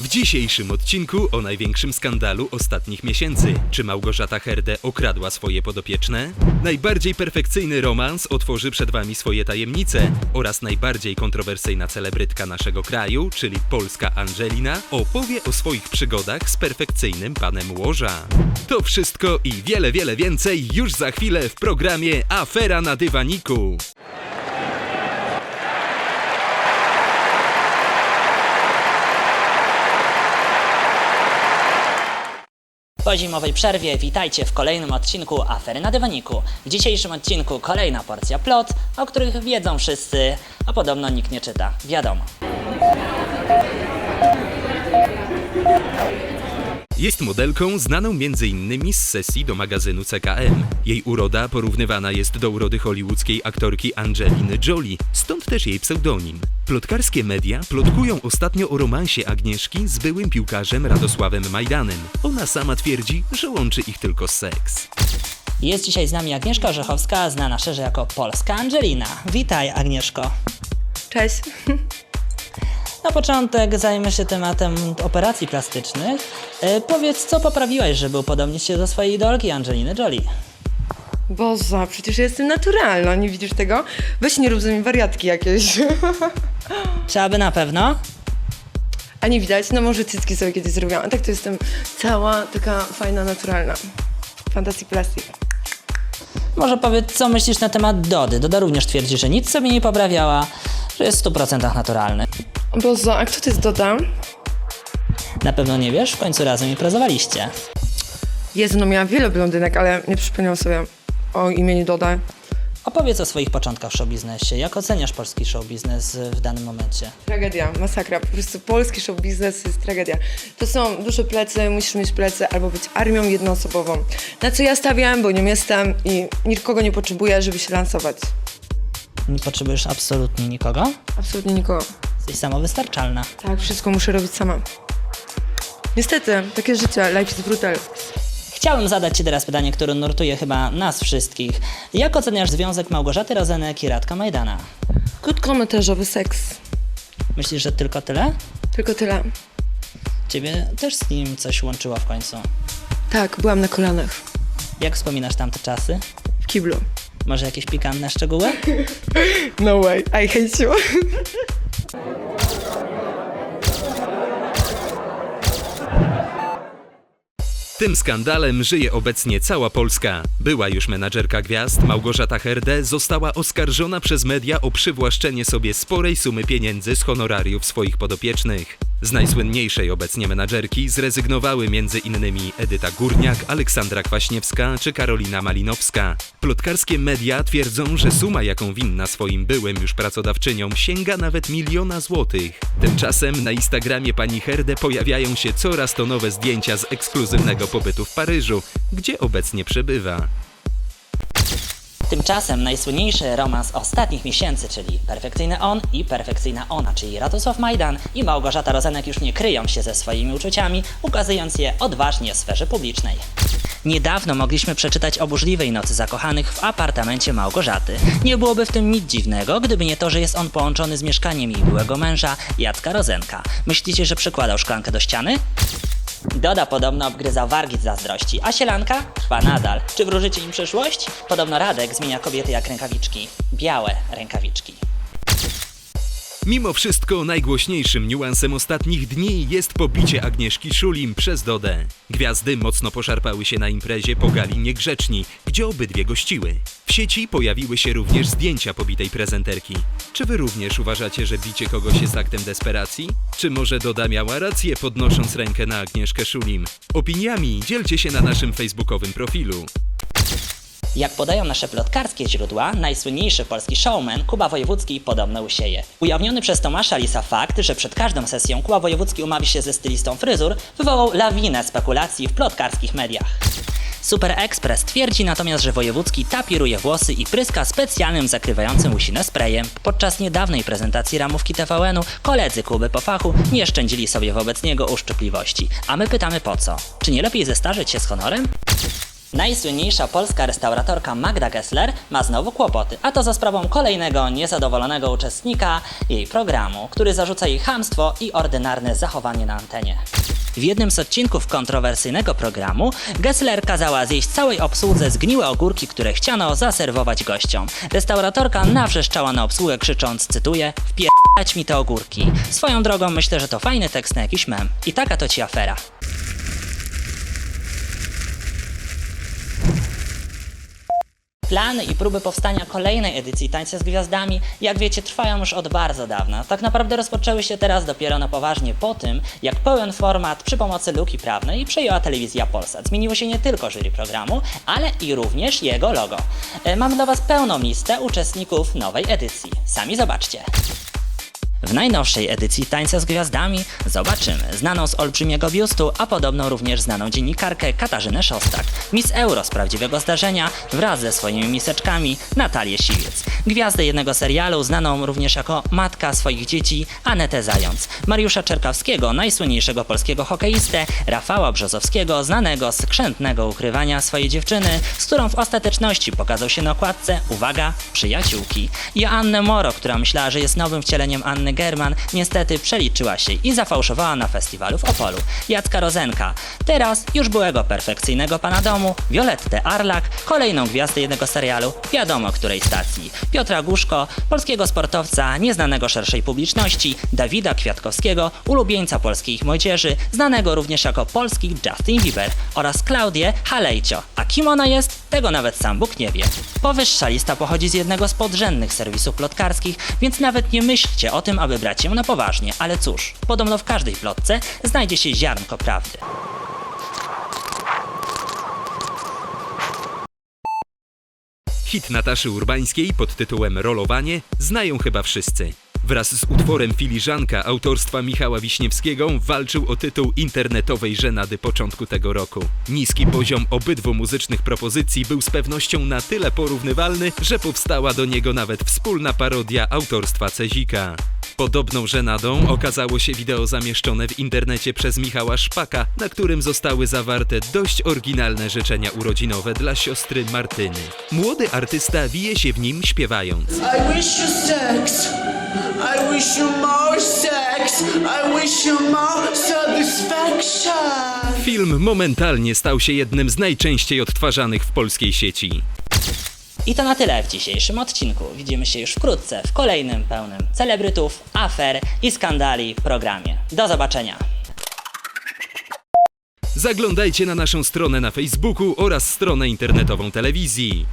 W dzisiejszym odcinku o największym skandalu ostatnich miesięcy. Czy Małgorzata Herde okradła swoje podopieczne? Najbardziej perfekcyjny romans otworzy przed wami swoje tajemnice oraz najbardziej kontrowersyjna celebrytka naszego kraju, czyli polska Angelina, opowie o swoich przygodach z perfekcyjnym panem łoża. To wszystko i wiele, wiele więcej już za chwilę w programie Afera na dywaniku. Po zimowej przerwie witajcie w kolejnym odcinku Afery na dywaniku. W dzisiejszym odcinku kolejna porcja plot, o których wiedzą wszyscy, a podobno nikt nie czyta. Wiadomo. Jest modelką znaną m.in. z sesji do magazynu CKM. Jej uroda porównywana jest do urody hollywoodzkiej aktorki Angeliny Jolie, stąd też jej pseudonim. Plotkarskie media plotkują ostatnio o romansie Agnieszki z byłym piłkarzem Radosławem Majdanem. Ona sama twierdzi, że łączy ich tylko seks. Jest dzisiaj z nami Agnieszka Orzechowska, znana szerzej jako Polska Angelina. Witaj Agnieszko. Cześć. Na początek zajmę się tematem operacji plastycznych. E, powiedz, co poprawiłeś, żeby upodobnić się do swojej idolki Angeliny Jolie? Boże, przecież ja jestem naturalna, nie widzisz tego? Weź nie rób ze mnie wariatki jakieś. Czy aby na pewno? A nie widać? No może cycki sobie kiedyś zrobiłam. A tak to jestem cała taka fajna, naturalna. Fantastic plastic. Może powiedz, co myślisz na temat Dody. Doda również twierdzi, że nic sobie nie poprawiała, że jest w 100% naturalny. Boże, a kto to jest Doda? Na pewno nie wiesz, w końcu razem imprezowaliście. Jezu, no miała wiele blondynek, ale nie przypomniałam sobie o imieniu Doda. Opowiedz o swoich początkach w showbiznesie. Jak oceniasz polski showbiznes w danym momencie? Tragedia, masakra. Po prostu polski show biznes jest tragedia. To są duże plecy, musisz mieć plecy albo być armią jednoosobową. Na co ja stawiam, bo nią jestem i nikogo nie potrzebuję, żeby się lansować. Nie potrzebujesz absolutnie nikogo? Absolutnie nikogo. Jesteś samowystarczalna. Tak, wszystko muszę robić sama. Niestety, takie życie, life is brutal. Chciałem zadać Ci teraz pytanie, które nurtuje chyba nas wszystkich. Jak oceniasz związek Małgorzaty Rozenek i Radka Majdana? Krótkometrażowy seks. Myślisz, że tylko tyle? Tylko tyle. Ciebie też z nim coś łączyło w końcu. Tak, byłam na kolanach. Jak wspominasz tamte czasy? W kiblu. Może jakieś pikantne szczegóły? No way, I hate you. Tym skandalem żyje obecnie cała Polska. Była już menadżerka gwiazd Małgorzata Herde została oskarżona przez media o przywłaszczenie sobie sporej sumy pieniędzy z honorariów swoich podopiecznych. Z najsłynniejszej obecnie menadżerki zrezygnowały m.in. Edyta Górniak, Aleksandra Kwaśniewska czy Karolina Malinowska. Plotkarskie media twierdzą, że suma jaką winna swoim byłym już pracodawczyniom sięga nawet miliona złotych. Tymczasem na Instagramie pani Herde pojawiają się coraz to nowe zdjęcia z ekskluzywnego pobytu w Paryżu, gdzie obecnie przebywa. Tymczasem najsłynniejszy romans ostatnich miesięcy, czyli Perfekcyjny On i Perfekcyjna Ona, czyli Radosław Majdan i Małgorzata Rozenek już nie kryją się ze swoimi uczuciami, ukazując je odważnie w sferze publicznej. Niedawno mogliśmy przeczytać o burzliwej nocy zakochanych w apartamencie Małgorzaty. Nie byłoby w tym nic dziwnego, gdyby nie to, że jest on połączony z mieszkaniem jej byłego męża, Jacka Rozenka. Myślicie, że przykładał szklankę do ściany? Doda podobno obgryzał wargi z zazdrości, a sielanka trwa nadal. Czy wróżycie im przyszłość? Podobno Radek zmienia kobiety jak rękawiczki. Białe rękawiczki. Mimo wszystko najgłośniejszym niuansem ostatnich dni jest pobicie Agnieszki Szulim przez Dodę. Gwiazdy mocno poszarpały się na imprezie po gali Niegrzeczni, gdzie obydwie gościły. W sieci pojawiły się również zdjęcia pobitej prezenterki. Czy wy również uważacie, że bicie kogoś jest aktem desperacji? Czy może Doda miała rację podnosząc rękę na Agnieszkę Szulim? Opiniami dzielcie się na naszym facebookowym profilu. Jak podają nasze plotkarskie źródła, najsłynniejszy polski showman Kuba Wojewódzki podobno usieje. Ujawniony przez Tomasza Lisa fakt, że przed każdą sesją Kuba Wojewódzki umawia się ze stylistą fryzur, wywołał lawinę spekulacji w plotkarskich mediach. Super Express twierdzi natomiast, że Wojewódzki tapiruje włosy i pryska specjalnym zakrywającym łysinę sprayem. Podczas niedawnej prezentacji ramówki TVN-u koledzy Kuby po fachu nie szczędzili sobie wobec niego uszczypliwości. A my pytamy po co? Czy nie lepiej zestarzeć się z honorem? Najsłynniejsza polska restauratorka Magda Gessler ma znowu kłopoty, a to za sprawą kolejnego niezadowolonego uczestnika jej programu, który zarzuca jej chamstwo i ordynarne zachowanie na antenie. W jednym z odcinków kontrowersyjnego programu Gessler kazała zjeść całej obsłudze zgniłe ogórki, które chciano zaserwować gościom. Restauratorka nawrzeszczała na obsługę krzycząc, cytuję, wpierdać mi te ogórki. Swoją drogą myślę, że to fajny tekst na jakiś mem. I taka to ci afera. Plany i próby powstania kolejnej edycji Tańca z Gwiazdami, jak wiecie, trwają już od bardzo dawna. Tak naprawdę rozpoczęły się teraz dopiero na poważnie po tym, jak pełen format przy pomocy luki prawnej przejęła telewizja Polsat. Zmieniło się nie tylko jury programu, ale i również jego logo. E, Mam dla Was pełną listę uczestników nowej edycji. Sami zobaczcie. W najnowszej edycji Tańca z Gwiazdami zobaczymy znaną z olbrzymiego biustu, a podobno również znaną dziennikarkę Katarzynę Szostak, Miss Euro z prawdziwego zdarzenia wraz ze swoimi miseczkami Natalię Siwiec, gwiazdę jednego serialu znaną również jako matka swoich dzieci Anetę Zając, Mariusza Czerkawskiego, najsłynniejszego polskiego hokeistę, Rafała Brzozowskiego, znanego z skrzętnego ukrywania swojej dziewczyny, z którą w ostateczności pokazał się na okładce, uwaga, przyjaciółki, i Annę Moro, która myślała, że jest nowym wcieleniem Anny German, niestety przeliczyła się i zafałszowała na festiwalu w Opolu. Jacka Rozenka, teraz już byłego perfekcyjnego pana domu, Violettę Arlak, kolejną gwiazdę jednego serialu, wiadomo której stacji, Piotra Guszko, polskiego sportowca, nieznanego szerszej publiczności, Dawida Kwiatkowskiego, ulubieńca polskiej młodzieży, znanego również jako polski Justin Bieber oraz Klaudię Halejcio. A kim ona jest? Tego nawet sam Bóg nie wie. Powyższa lista pochodzi z jednego z podrzędnych serwisów plotkarskich, więc nawet nie myślcie o tym, aby brać ją na poważnie. Ale cóż, podobno w każdej plotce znajdzie się ziarnko prawdy. Hit Nataszy Urbańskiej pod tytułem Rolowanie znają chyba wszyscy. Wraz z utworem Filiżanka autorstwa Michała Wiśniewskiego walczył o tytuł internetowej żenady początku tego roku. Niski poziom obydwu muzycznych propozycji był z pewnością na tyle porównywalny, że powstała do niego nawet wspólna parodia autorstwa Cezika. Podobną żenadą okazało się wideo zamieszczone w internecie przez Michała Szpaka, na którym zostały zawarte dość oryginalne życzenia urodzinowe dla siostry Martyny. Młody artysta wije się w nim śpiewając. I wish you sex. I wish you more sex. I wish you more satisfaction. Film momentalnie stał się jednym z najczęściej odtwarzanych w polskiej sieci. I to na tyle w dzisiejszym odcinku. Widzimy się już wkrótce w kolejnym pełnym celebrytów, afer i skandali programie. Do zobaczenia! Zaglądajcie na naszą stronę na Facebooku oraz stronę internetową telewizji.